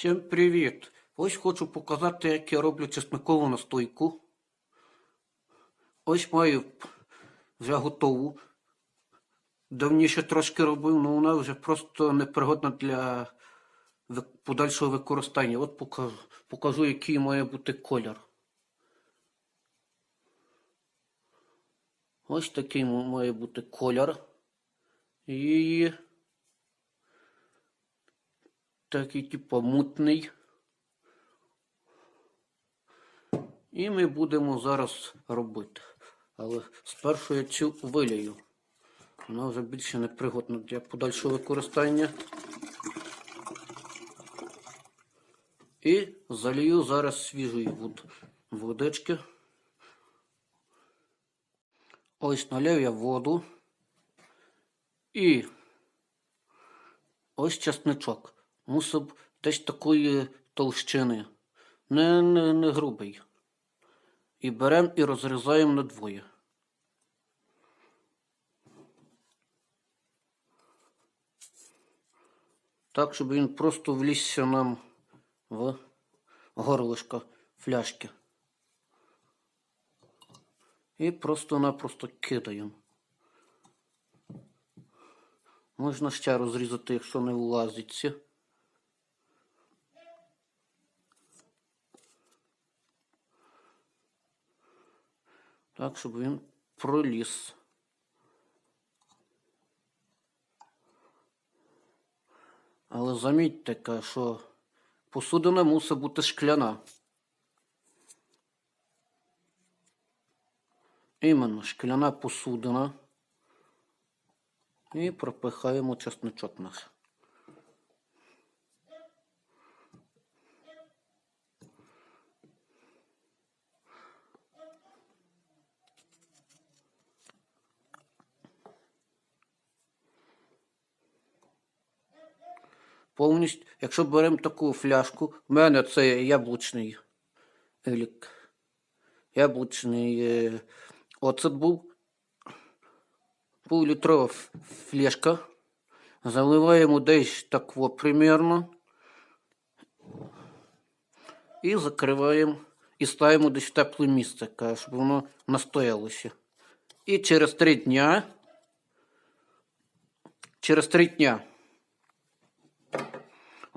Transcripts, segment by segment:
Всім привіт! Ось хочу показати, як я роблю чесникову настойку. Ось маю вже готову. Давніше трошки робив, але вона вже просто непригодна для подальшого використання. От покажу, покажу який має бути колір. Ось такий має бути колір. І такий, типу, мутний. І ми будемо зараз робити. Але спершу я цю вилію. Вона вже більше не пригодна для подальшого використання. І залію зараз свіжої вод- водички. Ось налив я воду. І ось чесничок. Мусив десь такої толщини. Не, не, не грубий. І беремо і розрізаємо на двоє. Так, щоб він просто влізся нам в горлышко фляжки. І просто-напросто кидаємо. Можна ще розрізати, якщо не влазиться. Так, щоб він проліз. Але замітьте, що посудина мусить бути шкляна. Іменно шкляна посудина. І пропихаємо чесночок наш. Повністю, якщо беремо таку фляжку, в мене це яблучний елік. Яблучний е, оцет був. Півлітрова ф- фляжка. Заливаємо десь так во примерно. І закриваємо. І ставимо десь в тепле місце, щоб воно настоялося. І через три дня. Через три дня.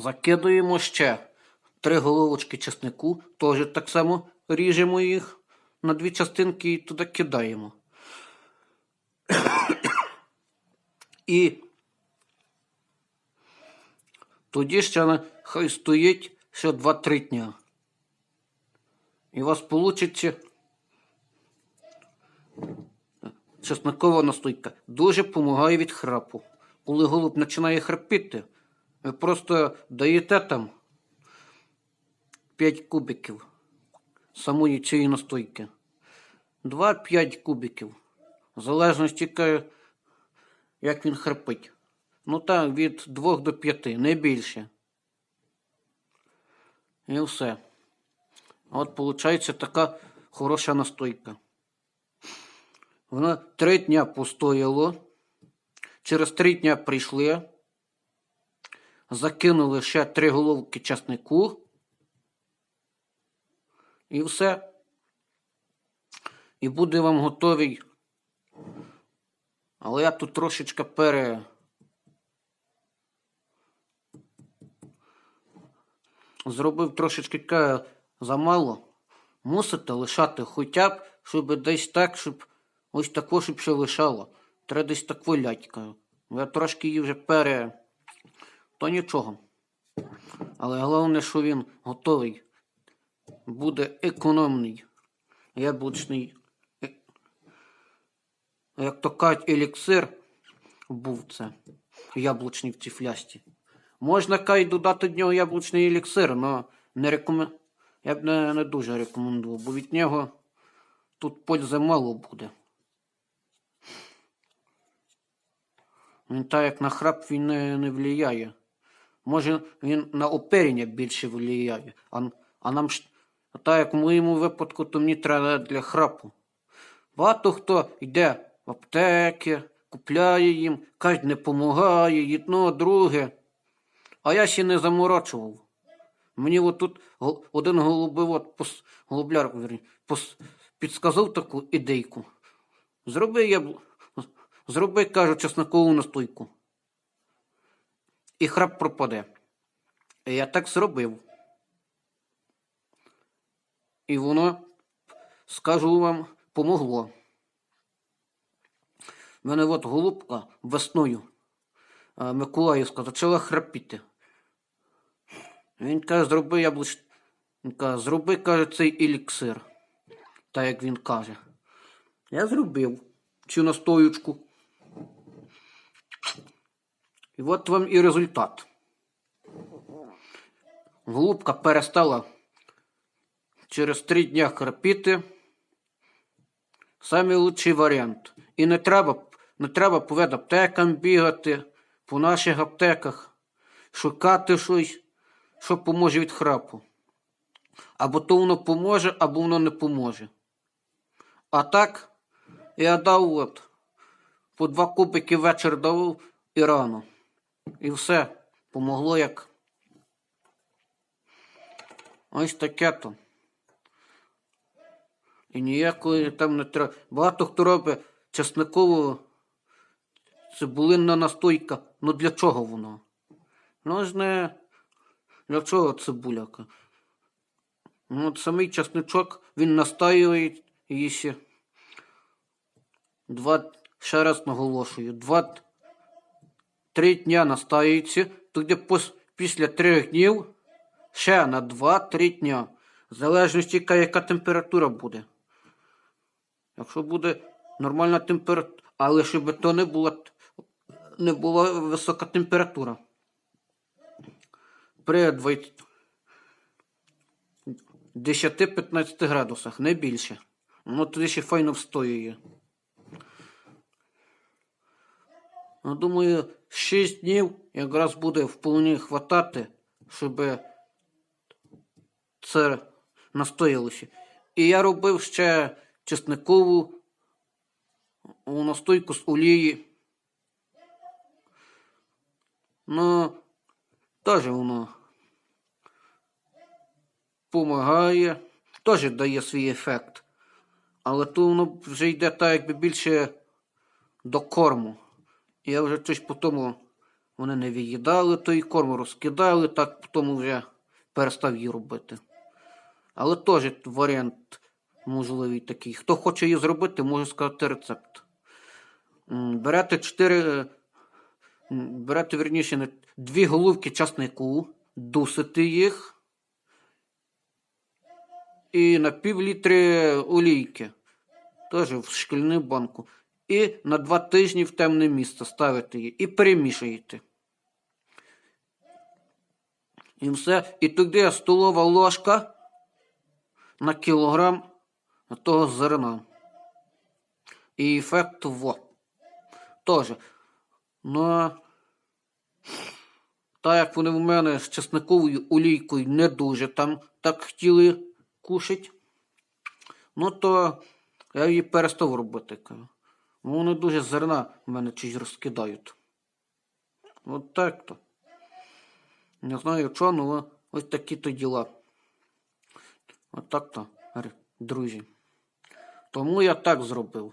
Закидуємо ще три головочки чеснику, теж так само ріжемо їх на дві частинки і туди кидаємо. І тоді ще хай стоїть ще 2-3 дня. І у вас вийде чесникова настойка. Дуже допомагає від храпу. Коли голуб починає храпіти, ви просто даєте там 5 кубиків самої цієї настойки. 2-5 кубиків. В залежності, як він храпить. Ну так, від 2 до 5, не більше. І все. От виходить така хороша настойка. Вона три дня постояло. Через три дня прийшли. Закинули ще три головки часнику. І все. І буде вам готовий. Але я тут трошечки пере. Зробив трошечки замало. Мусите лишати хоча б, щоб десь так, щоб ось тако, щоб ще лишало. Треба десь таку лядькою. Я трошки її вже пере. То нічого. Але головне, що він готовий. Буде економний. Яблучний. е- Як то кажуть, еліксир був це. Яблучний в цій флясті. Можна кай додати до нього яблучний еліксир, але не рекомен... я б не, не дуже рекомендував, бо від нього тут пользи мало буде. Він так як на храп він не, не влияє. Може він на оперення більше влияє, а, а нам ж а так як в моєму випадку, то мені треба для храпу. Багато хто йде в аптеки, купляє їм, кажуть, не допомагає, одно, друге. А я ще не заморочував. Мені от тут один голубивод, пос, голубляр, вірні, пос, підсказав таку ідейку. Зроби я, зроби, кажу, чеснокову настойку. І храп пропаде. Я так зробив. І воно, скажу вам, помогло. В мене от голубка весною Миколаївська почала храпіти. Він каже, зроби яблуч... Він каже, зроби, каже, цей еліксир. Так як він каже. Я зробив цю настоючку. І от вам і результат. Голубка перестала через три дня храпіти. Самий лучший варіант. І не треба, не треба по аптекам бігати, по наших аптеках, шукати щось, що поможе від храпу. Або то воно поможе, або воно не поможе. А так, я дав от по два кубики вечір давав і рано. І все помогло як. Ось таке то. І ніякої там не треба. Багато хто робить чесникову цибулинна настойка. Ну для чого воно? Ну ж не для чого цибуляка? Ну, от самий чесничок, він настаює її. Два, ще раз наголошую, два, три дня настаюється, тоді після трьох днів ще на два-три дня. В залежності, яка, яка температура буде. Якщо буде нормальна температура, але щоб то не була, не була висока температура. При 20 10-15 градусах, не більше. Воно тоді ще файно встоює. Ну, думаю, 6 днів якраз буде вполне хватати, щоб це настоялося. І я робив ще чесникову настойку з олії. Ну, теж воно помагає, теж дає свій ефект. Але то воно вже йде так, якби більше до корму. І я вже щось по тому вони не виїдали, той корм розкидали, так потім вже перестав її робити. Але теж варіант можливий такий. Хто хоче її зробити, може сказати рецепт. Берете 4, берете, верніше, дві головки часнику, дусите їх і на пів літри олійки. Теж в шкільну банку. І на два тижні в темне місце ставите її і перемішуєте. І все. І туди столова ложка на кілограм того зерна. І ефект во. Тоже. Ну, так як вони в мене з чесниковою олійкою не дуже там так хотіли кушать, ну то я її перестав робити. Ну, Вони дуже зерна в мене чись розкидають. От так то. Не знаю чого, але ось такі то діла. От так то, друзі. Тому я так зробив.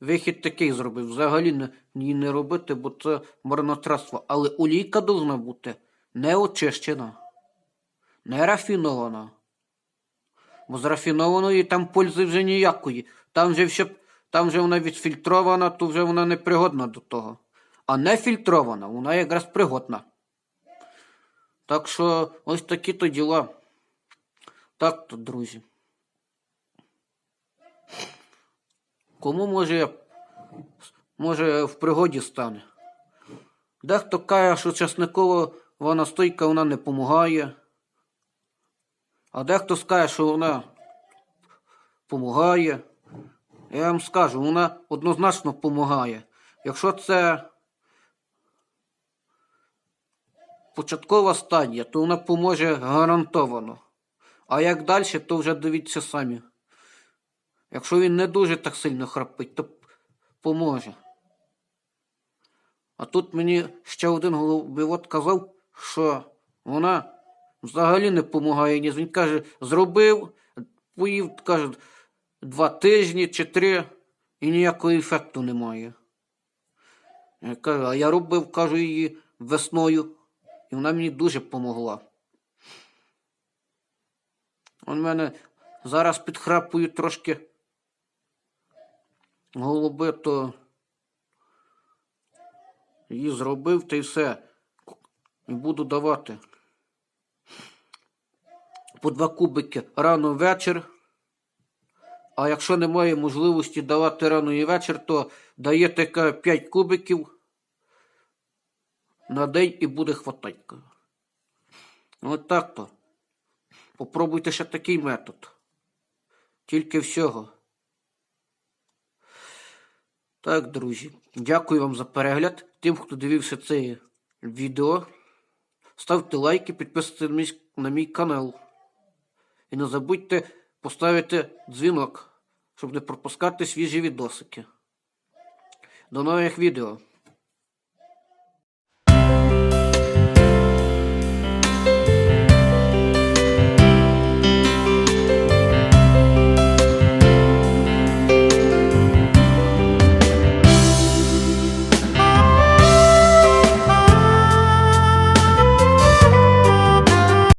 Вихід такий зробив. Взагалі не, її не робити, бо це марнотратство. Але олійка повинна бути не очищена, не рафінована. Бо з рафінованої там пользи вже ніякої. Там вже, все, там вже вона відфільтрована, то вже вона не пригодна до того. А не фільтрована, вона якраз пригодна. Так що ось такі то діла. Так то, друзі. Кому може, може в пригоді стане? Дехто каже, що часникова вона стойка вона не допомагає. А дехто скаже, що вона допомагає. Я вам скажу, вона однозначно допомагає. Якщо це початкова стадія, то вона поможе гарантовано. А як далі, то вже дивіться самі. Якщо він не дуже так сильно храпить, то поможе. А тут мені ще один голубивод казав, що вона Взагалі не допомагає. Він каже, зробив, поїв, каже, два тижні чи три, і ніякого ефекту немає. Я кажу, а я робив, кажу, її весною, і вона мені дуже допомогла. У мене зараз підхрапують трошки голуби, то її зробив та й все. І буду давати. По два кубики рано вечір. А якщо немає можливості давати рано і вечір, то даєте ка, 5 кубиків на день і буде хватать. От так то. Попробуйте ще такий метод. Тільки всього. Так, друзі, дякую вам за перегляд. Тим, хто дивився це відео. Ставте лайки, підписуйтесь на мій канал. І не забудьте поставити дзвінок, щоб не пропускати свіжі відосики. До нових відео.